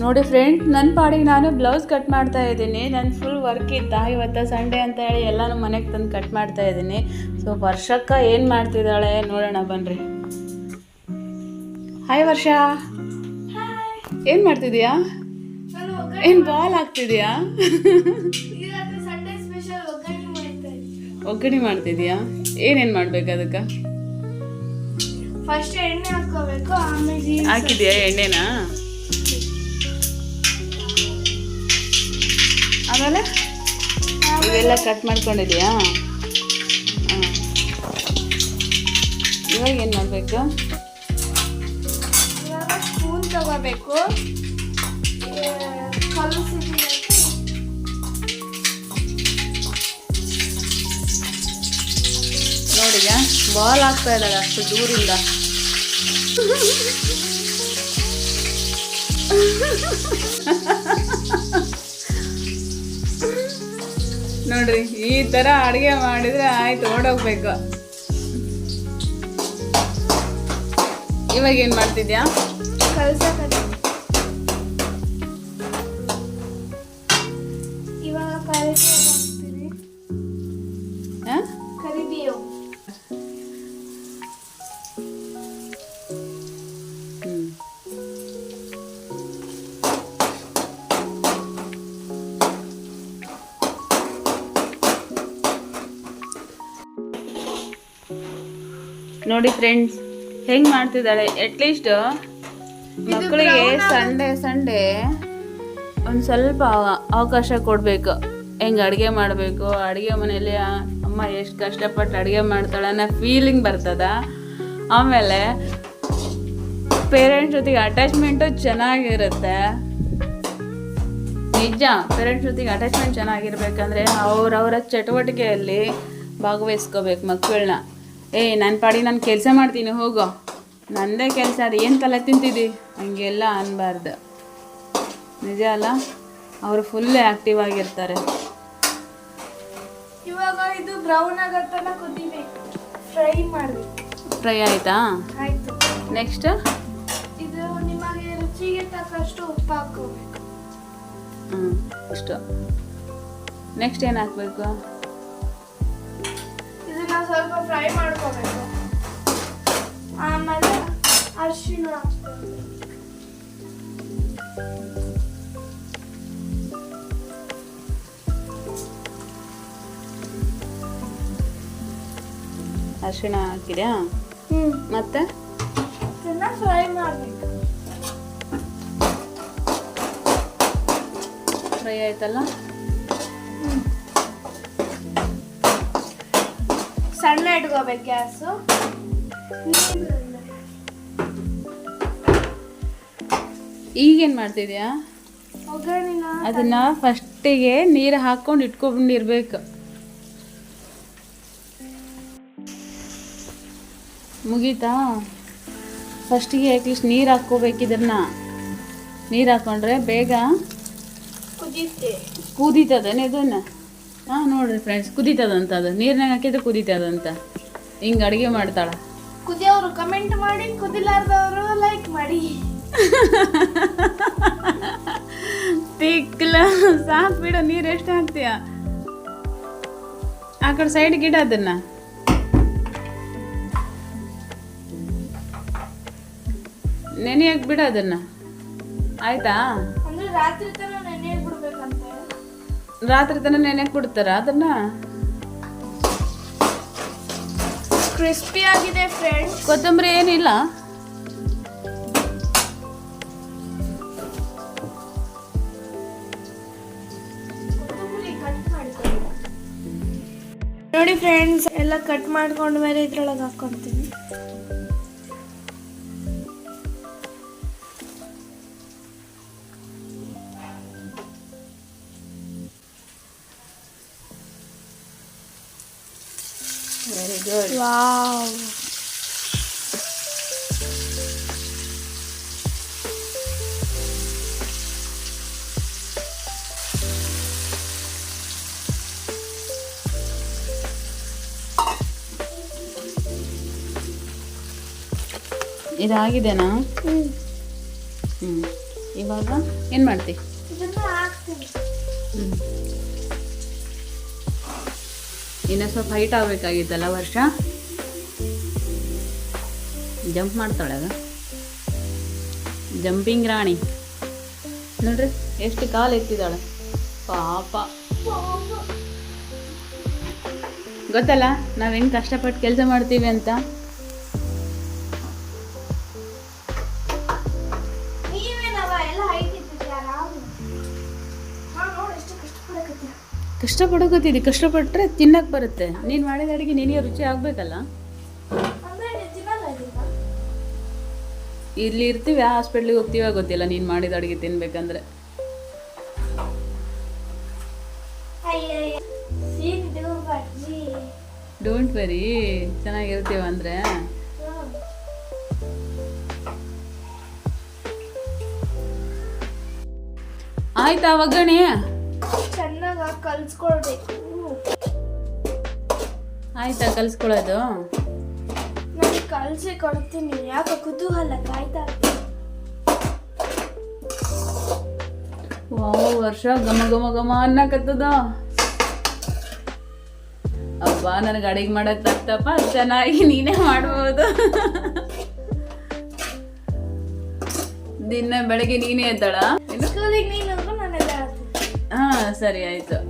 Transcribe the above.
ನೋಡಿ ಫ್ರೆಂಡ್ ನನ್ನ ಪಾಡಿಗೆ ನಾನು ಬ್ಲೌಸ್ ಕಟ್ ಮಾಡ್ತಾ ಇದ್ದೀನಿ. ನನ್ನ ಫುಲ್ ವರ್ಕ್ ಇತ್ತಾ? ಇವತ್ತು ಸಂಡೇ ಅಂತ ಹೇಳಿ ಎಲ್ಲನೂ ಮನೆಗೆ ತಂದು ಕಟ್ ಮಾಡ್ತಾ ಇದ್ದೀನಿ. ಸೊ ವರ್ಷಕ್ಕ ಏನು ಮಾಡ್ತಿದ್ದಾಳೆ ನೋಡೋಣ ಬನ್ರಿ. ಹಾಯ್ ವರ್ಷ. ಏನು ಮಾಡ್ತಿದ್ಯಾ? ಏನು ಬಾಲ್ ಆಗ್ತಿದ್ಯಾ ಒಗ್ಗರಣೆ ಮಾಡ್ತಿದ್ಯಾ? ಏನೇನು ಮಾಡ್ಬೇಕು ಅದಕ್ಕೆ? ಫಸ್ಟ್ ಎಣ್ಣೆ ಹಾಕೋಬೇಕು ಆಮೇಲೆ ಹಾಕಿದ್ಯಾ ಎಣ್ಣೆನಾ? ಆಮೇಲೆ ಇವೆಲ್ಲ ಕಟ್ ಮಾಡ್ಕೊಂಡಿದ್ಯಾ ಹಾಂ. ಇವಾಗ ಏನು ಮಾಡಬೇಕು? ಸ್ಪೂನ್ ತಗೋಬೇಕು. ನೋಡಿದ ಬಾಲ್ ಆಗ್ತಾ ಇದ್ದಾಳೆ ಅಷ್ಟು ದೂರಿಂದ. ನೋಡ್ರಿ ಈ ತರ ಅಡುಗೆ ಮಾಡಿದ್ರೆ ಆಯ್ತು ಓಡೋಗ್ಬೇಕು. ಇವಾಗ ಏನ್ ಮಾಡ್ತಿದ್ಯಾ? ಕಲ್ಸಕತ್ತೀನಿ ನೋಡಿ ಫ್ರೆಂಡ್ಸ್ ಹೆಂಗ್ ಮಾಡ್ತಿದ್ದಾಳೆ? ಅಟ್ಲೀಸ್ಟ್ ಮಕ್ಕಳಿಗೆ ಸಂಡೇ ಸಂಡೇ ಒಂದು ಸ್ವಲ್ಪ ಅವಕಾಶ ಕೊಡಬೇಕು. ಹೆಂಗೆ ಅಡುಗೆ ಮಾಡಬೇಕು? ಅಡುಗೆ ಮನೇಲಿ ಅಮ್ಮ ಎಷ್ಟು ಕಷ್ಟಪಟ್ಟು ಅಡುಗೆ ಮಾಡ್ತಾಳೆ ಅನ್ನೋ ಫೀಲಿಂಗ್ ಬರ್ತದ. ಆಮೇಲೆ ಪೇರೆಂಟ್ಸ್ ಜೊತೆಗೆ ಅಟ್ಯಾಚ್ಮೆಂಟು ಚೆನ್ನಾಗಿರುತ್ತೆ. ನಿಜ ಪೇರೆಂಟ್ಸ್ ಜೊತೆಗೆ ಅಟ್ಯಾಚ್ಮೆಂಟ್ ಚೆನ್ನಾಗಿರ್ಬೇಕಂದ್ರೆ ಅವ್ರವರ ಚಟುವಟಿಕೆಯಲ್ಲಿ ಭಾಗವಹಿಸ್ಕೋಬೇಕು ಮಕ್ಕಳನ್ನ. ಏಯ್ ನನ್ನ ಪಾಡಿ ನಾನು ಕೆಲಸ ಮಾಡ್ತೀನಿ ಹೋಗೋ. ನಂದೇ ಕೆಲಸ ಅದು. ಏನು ತಲೆ ತಿಂತಿದ್ದಿ ಹಂಗೆಲ್ಲ ಅನ್ಬಾರ್ದು. ನಿಜ ಅಲ್ಲ? ಅವರು ಫುಲ್ ಆ್ಯಕ್ಟಿವ್ ಆಗಿರ್ತಾರೆ. ಇವಾಗ ಇದು ಬ್ರೌನ್ ಆಗತ್ತನ ಕುದಿಬೇಕು ಫ್ರೈ ಮಾಡಬೇಕು. ಫ್ರೈ ಆಯಿತಾ? ಆಯ್ತು. ನೆಕ್ಸ್ಟ್ ಇದು ನಿಮಗೆ ರುಚಿಗೆ ತಕ್ಕಷ್ಟು ಉಪ್ಪು ಹಾಕೋಬೇಕು ಹ್ಞೂ ಅಷ್ಟು. ನೆಕ್ಸ್ಟ್ ಏನು ಹಾಕಬೇಕು? ಇದನ್ನ ಸ್ವಲ್ಪ ಫ್ರೈ ಮಾಡ್ಕೋಬೇಕು. ಆಮೇಲೆ ಅರಿಶಿಣ ಹಾಕ್ಬೇಕು ಅರಿಶಿಣ ಹಾಕಿದ್ಯಾ? ಮತ್ತೆ? ಇದನ್ನ ಫ್ರೈ ಮಾಡಬೇಕು. ಫ್ರೈ ಆಯ್ತಲ್ಲ? ಸಣ್ಣ ಇಟ್ಕೋಬೇಕು ಗ್ಯಾಸು. ಈಗೇನು ಮಾಡ್ತಿದ್ಯಾ? ಒಗ್ಗರಣೆನ ಅದನ್ನ ಫಸ್ಟಿಗೆ ನೀರು ಹಾಕೊಂಡು ಇಟ್ಕೊಂಡಿರ್ಬೇಕು. ಮುಗೀತಾ? ಫಸ್ಟಿಗೆ ಅಟ್ಲೀಸ್ಟ್ ನೀರು ಹಾಕ್ಕೋಬೇಕು ಇದನ್ನ ನೀರು ಹಾಕೊಂಡ್ರೆ ಬೇಗ ಕುದಿತೆ ಕುದೀತದೇನೆ ಇದನ್ನ. ಹಾಂ ನೋಡ್ರಿ ಫ್ರೆಂಡ್ಸ್ ಕುದೀತದಂತ ಅದು ನೀರ್ನಾಗ ಹಾಕಿದ್ರೆ ಕುದೀತದಂತ. ಹಿಂಗೆ ಅಡುಗೆ ಮಾಡ್ತಾಳೆ. ಕುದಿಯೋರು ಕಮೆಂಟ್ ಮಾಡಿ ಕುದಿಲಾರ್ದವರು ಲೈಕ್ ಮಾಡಿ. ತಿಕ್ಲ ಸಾಕು ಬಿಡ ನೀರು ಎಷ್ಟು ಹಾಕ್ತೀಯ? ಆ ಕಡೆ ಸೈಡ್ ಗಿಡ ಅದನ್ನ. ನೆನೆಯಕ್ಕೆ ಬಿಡ ಅದನ್ನ. ಆಯ್ತಾ? ರಾತ್ರಿ ರಾತ್ರಿ ತನಕ ನೆನೆಯಕ್ಕೆ ಬಿಡ್ತಾರ ಅದನ್ನ? ಕ್ರಿಸ್ಪಿ ಆಗಿದೆ ಫ್ರೆಂಡ್ಸ್. ಕೊತ್ತಂಬರಿ ಏನಿಲ್ಲ? ನೋಡಿ ಫ್ರೆಂಡ್ಸ್ ಎಲ್ಲ ಕಟ್ ಮಾಡ್ಕೊಂಡ ಮೇಲೆ ಇದ್ರೊಳಗೆ ಹಾಕೊಂತೀನಿ. ವೆರಿ ಗುಡ್ ವಾವ್ ಇದಾಗಿದೆನಾ? ಹ್ಮ್. ಹ್ಞೂ ಇವಾಗ ಏನು ಮಾಡ್ತಿ? ಹ್ಞೂ ಇನ್ನೂ ಸ್ವಲ್ಪ ಹೈಟ್ ಆಗಬೇಕಾಗಿತ್ತಲ್ಲ ವರ್ಷ? ಜಂಪ್ ಮಾಡ್ತಾಳಾಗ ಜಂಪಿಂಗ್ ರಾಣಿ. ನೋಡ್ರಿ, ಎಷ್ಟು ಕಾಲು ಎತ್ತಿದ್ದಾಳೆ? ಪಾಪ. ಗೊತ್ತಲ್ಲ, ನಾವು ಹೆಂಗೆ ಕಷ್ಟಪಟ್ಟು ಕೆಲಸ ಮಾಡ್ತೀವಿ ಅಂತ? ಕಷ್ಟಪಡೋಕತ್ತಿದ್ದಿ ಕಷ್ಟಪಟ್ಟರೆ ತಿನ್ನಕ್ಕೆ ಬರುತ್ತೆ. ನೀನು ಮಾಡಿದ ಅಡುಗೆ ನಿನಗೆ ರುಚಿ ಆಗಬೇಕಲ್ಲ? ಇಲ್ಲಿ ಇರ್ತೀವಿ, ಆ ಹಾಸ್ಪಿಟ್ಲಿಗೆ ಹೋಗ್ತೀವ ಗೊತ್ತಿಲ್ಲ. ನೀನು ಮಾಡಿದ ಅಡುಗೆ ತಿನ್ಬೇಕಂದ್ರೆ. ಡೋಂಟ್ ವೆರಿ ಚೆನ್ನಾಗಿರ್ತೀವ ಅಂದರೆ. ಆಯ್ತಾ, ಒಗ್ಗರಣೆ? ಕಲ್ಸ್ಕೊಳ್ಬೇಕು. ಆಯ್ತಾ ಕಲ್ಸ್ಕೊಳ್ಳೋದು ನಾನು ಕಲ್ಸಿ ಕೊಡ್ತೀನಿ. ಯಾಕೆ ಕುತೂಹಲ ಕಾಯ್ತಾ. ವಾವ್ ವರ್ಷ ಘಮ ಘಮ ಘಮ ಅನ್ನಕತ್ತದ. ಅಬ್ಬ ನನಗೆ ಅಡಿಗೆ ಮಾಡಕ್ ತಪ್ಪ ಚೆನ್ನಾಗಿ ನೀನೇ ಮಾಡ್ಬೋದು. ದಿನ ಬೆಳಗ್ಗೆ ನೀನೇ ಎದ್ದಾಳ? ಸ್ಕೂಲಿಗೆ ನೀನು ಸರಿ ಆಯ್ತು.